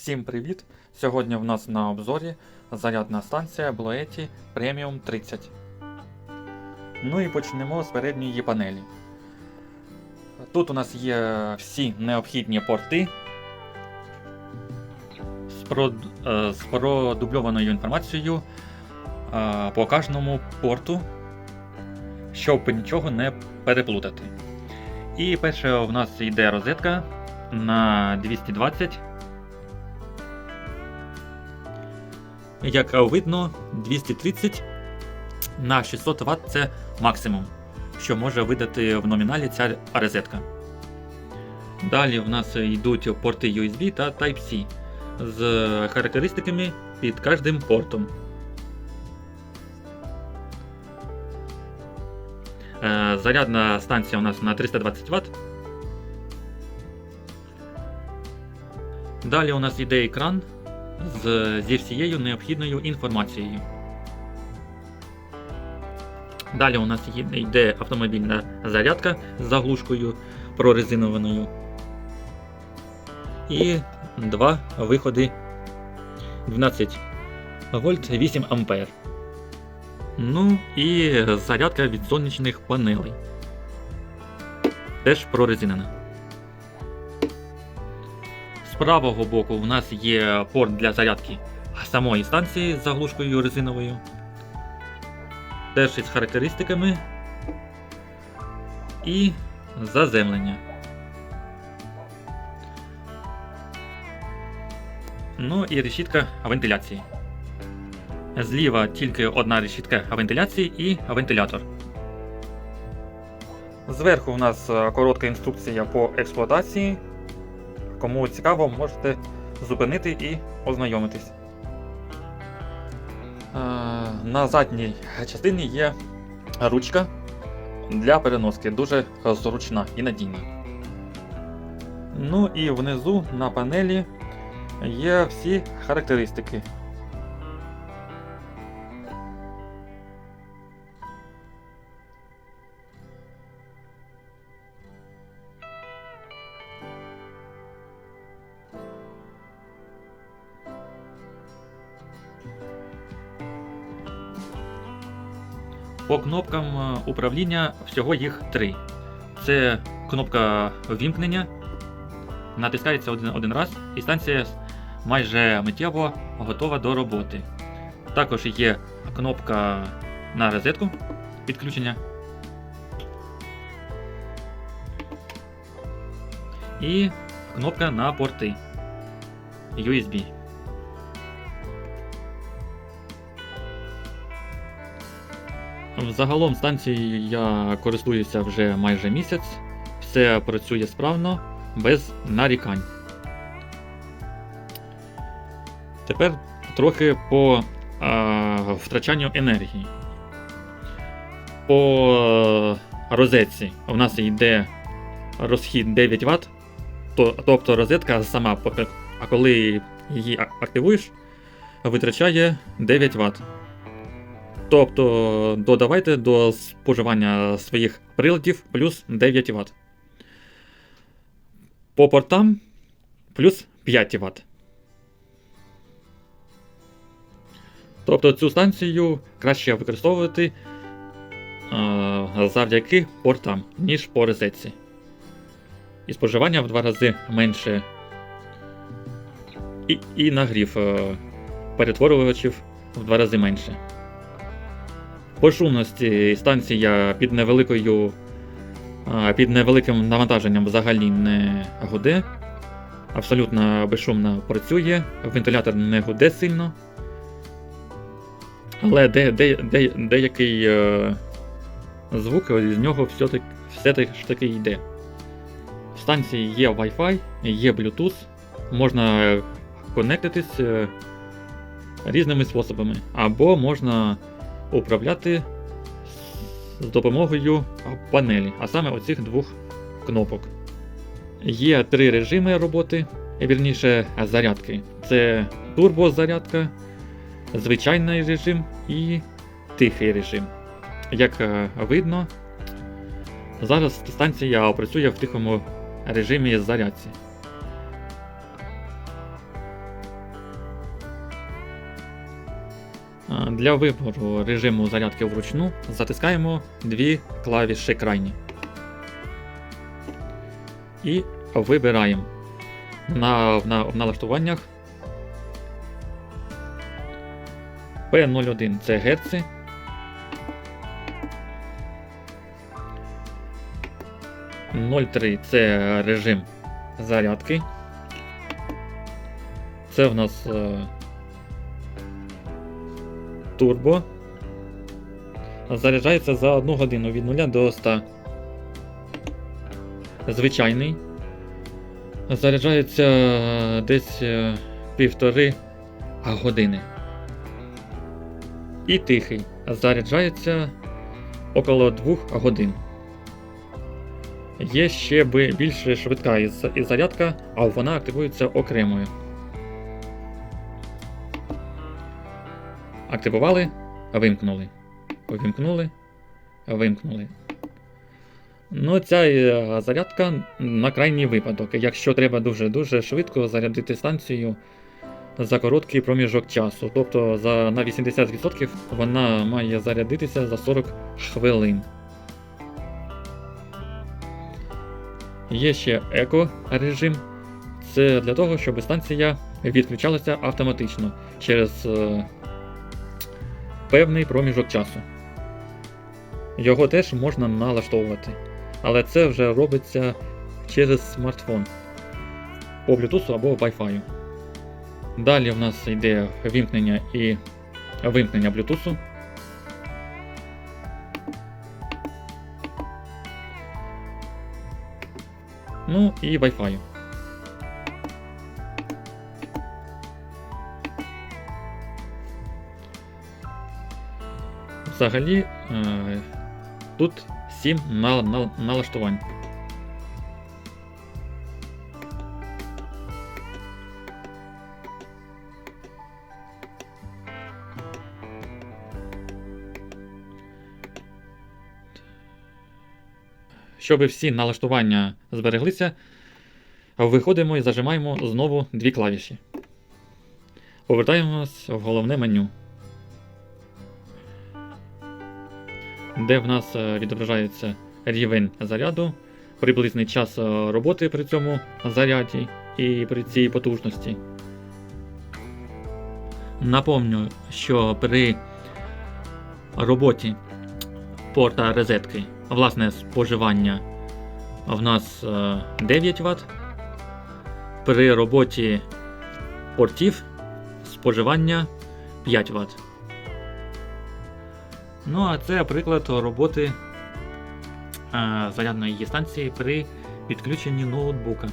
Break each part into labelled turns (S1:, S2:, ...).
S1: Всім привіт! Сьогодні в нас на обзорі зарядна станція Bloeti Premium 30. Ну і почнемо з передньої панелі. Тут у нас є всі необхідні порти з, е, з продубльованою інформацією е, по кожному порту, щоб нічого не переплутати. І перше у нас йде розетка на 220. Як видно, 230 на 600 Вт це максимум, що може видати в номіналі ця розетка. Далі в нас йдуть порти USB та Type-C з характеристиками під кожним портом. Е, Зарядна станція у нас на 320 Вт. Далі у нас йде екран з, зі всією необхідною інформацією. Далі у нас йде автомобільна зарядка з заглушкою прорезинованою. І два виходи 12 вольт 8 ампер. Ну і зарядка від сонячних панелей. Теж прорезинена. Правого боку у нас є порт для зарядки самої станції з заглушкою резиновою. Теж із характеристиками. І заземлення. Ну і решітка вентиляції. Зліва тільки одна решітка вентиляції і вентилятор. Зверху у нас е, коротка інструкція по експлуатації. Кому цікаво, можете зупинити і ознайомитись. Е, На задній частині є ручка для переноски, дуже зручна і надійна. Ну і внизу на панелі є всі характеристики. По кнопкам е, управління всього їх три. Це кнопка ввімкнення. Натискається один, один раз, і станція майже миттєво готова до роботи. Також є кнопка на розетку підключення. І кнопка на порти USB. Загалом станцією я користуюся вже майже місяць. Все працює справно, без нарікань. Тепер трохи по а, втрачанню енергії. По розетці у нас йде розхід 9 Вт, то, тобто розетка сама, а коли її активуєш, витрачає 9 Вт. Тобто додавайте до споживання своїх приладів плюс 9 Вт. По портам плюс 5 Вт. Тобто цю станцію краще використовувати е, завдяки портам, ніж по розетці. І споживання в два рази менше. І, і нагрів е, перетворювачів в два рази менше. По шумності станція під невеликою під невеликим навантаженням взагалі не гуде. Абсолютно безшумно працює, вентилятор не гуде сильно. Але де, де, де, деякий е, звук з нього все-таки все ж таки йде. В станції є Wi-Fi, є Bluetooth, можна конектитись е, різними способами. Або можна управляти з допомогою панелі, а саме оцих двох кнопок. Є три режими роботи, вірніше зарядки. Це турбозарядка, звичайний режим і тихий режим. Як е, видно, зараз станція працює в тихому режимі зарядці. Для вибору режиму зарядки вручну затискаємо дві клавіші крайні. І вибираємо на, на, в налаштуваннях P01 це герци. «03» це режим зарядки. Це в нас е, турбо. Заряджається за 1 годину від 0 до 100. Звичайний. Заряджається е, десь е, півтори години. І тихий. Заряджається около 2 годин. Є ще більш швидка із зарядка, а вона активується окремою. Активували, вимкнули. Вимкнули, вимкнули. Ну, ця е, зарядка на крайній випадок. Якщо треба дуже-дуже швидко зарядити станцію за короткий проміжок часу. Тобто за, на 80% вона має зарядитися за 40 хвилин. Є ще еко режим. Це для того, щоб станція відключалася автоматично через е, певний проміжок часу. Його теж можна налаштовувати. Але це вже робиться через смартфон по Bluetooth або Wi-Fi. Далі в нас йде вімкнення і вимкнення Bluetooth. Ну і Wi-Fi. Взагалі е, тут 7 на, на, налаштувань. Щоб всі налаштування збереглися, виходимо і зажимаємо знову дві клавіші. Повертаємось в головне меню. Де в нас е, відображається рівень заряду, приблизний час е, роботи при цьому заряді і при цій потужності. Напомню, що при роботі порта розетки власне споживання в нас 9 Вт. При роботі портів споживання 5 Вт. Ну, а це приклад роботи зарядної станції при підключенні ноутбука.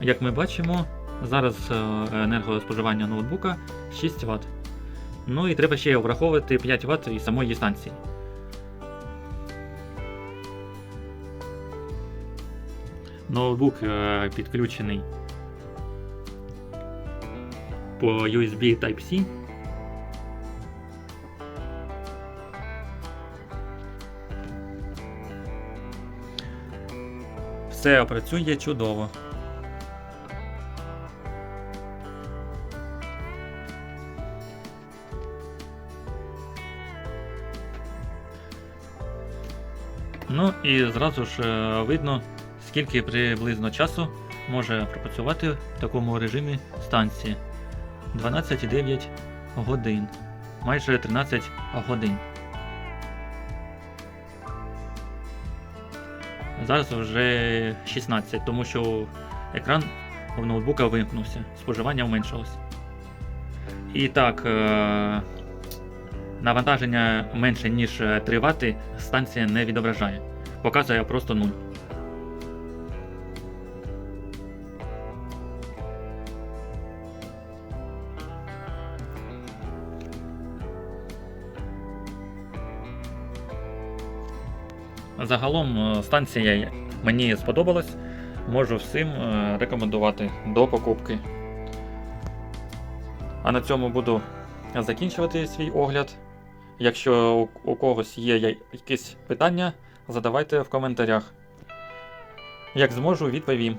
S1: Як ми бачимо, зараз е, енергоспоживання ноутбука 6 Вт. Ну і треба ще враховувати 5 Вт і самої станції. Ноутбук е, підключений по USB Type-C. Все працює чудово. Ну і зразу ж е, видно, скільки приблизно часу може пропрацювати в такому режимі станції. 12,9 годин. Майже 13 годин. Зараз вже 16, тому що екран у ноутбука вимкнувся, споживання зменшилось. І так, е, навантаження менше, ніж 3 Вт станція не відображає. Показує просто 0. Загалом е, станція мені сподобалась. Можу всім е, рекомендувати до покупки. А на цьому буду закінчувати свій огляд. Якщо у, у когось є якісь питання, задавайте в коментарях. Як зможу, відповім.